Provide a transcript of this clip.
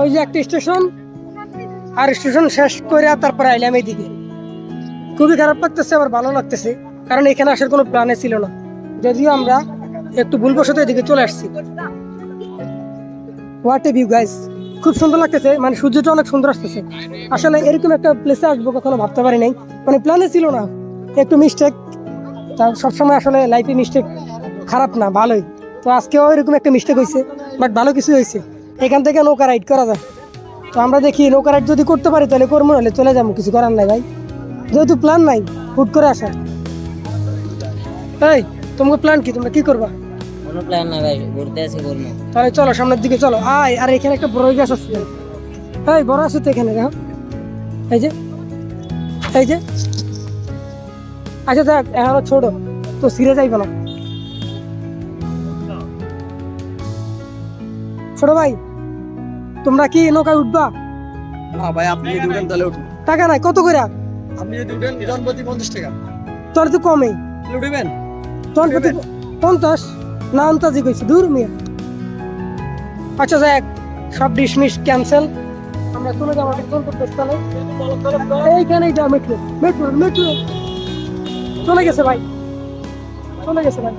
ওই যে একটা স্টেশন, আর স্টেশন শেষ করে তারপরে আইলাম এইদিকে। খুবই খারাপ লাগতেছে, আবার ভালো লাগতেছে, কারণ এখানে আসার কোনো প্ল্যানে ছিল না। যদিও আমরা একটু ভুলবশত এদিকে চলে আসছি। হোয়াট এ ভিউ গাইস খুব সুন্দর লাগতেছে মানে সূর্যটা অনেক সুন্দর আসতেছে। আসলে এরকম একটা প্লেসে আসব কখনো ভাবতে পারি নাই। মানে প্ল্যানে ছিল না। একটু মিস্টেক তা সবসময় আসলে লাইফে মিস্টেক খারাপ না, ভালোই। তো আজকেও এরকম একটা মিস্টেক হয়েছে বাট ভালো কিছু হয়েছে এখান থেকে নৌকা রাইড করা যায়। তো আমরা দেখি নৌকা রাইড যদি করতে পারি তাহলে করব নাহলে চলে যাব কিছু করার নাই ভাই। যেহেতু প্ল্যান নাই হুট করে আসা এই তোমাকে প্ল্যান কি? তোমরা কি করবা? কোনো প্ল্যান না ভাই ঘুরতে আসি বলব তাহলে চলো সামনের দিকে চলো। আয় আর এখানে একটা বড় গাছ আছে। এই বড় আছে তো এখানে দেখো। এই যে এই যে। আচ্ছা দেখ এখনও ছোট। তো সিরে যাইবে না ছোট ভাই তোমরা কি নৌকায় উঠবা? না ভাই আপনি যদি উঠেন তাহলে উঠুন টাকা নাই কত করে আপনি যদি উঠেন জনপ্রতি পঞ্চাশ টাকা। তোর তো কমে। উঠবেন? পঞ্চাশ? না আন্তাজি কইছি দূর মিয়া। আচ্ছা যাক সব ডিসমিস ক্যান্সেল। আমরা চলে যাব এইখানে এটা মেট্রো মেট্রো মেট্রো। চলে গেছে ভাই। চলে গেছে ভাই।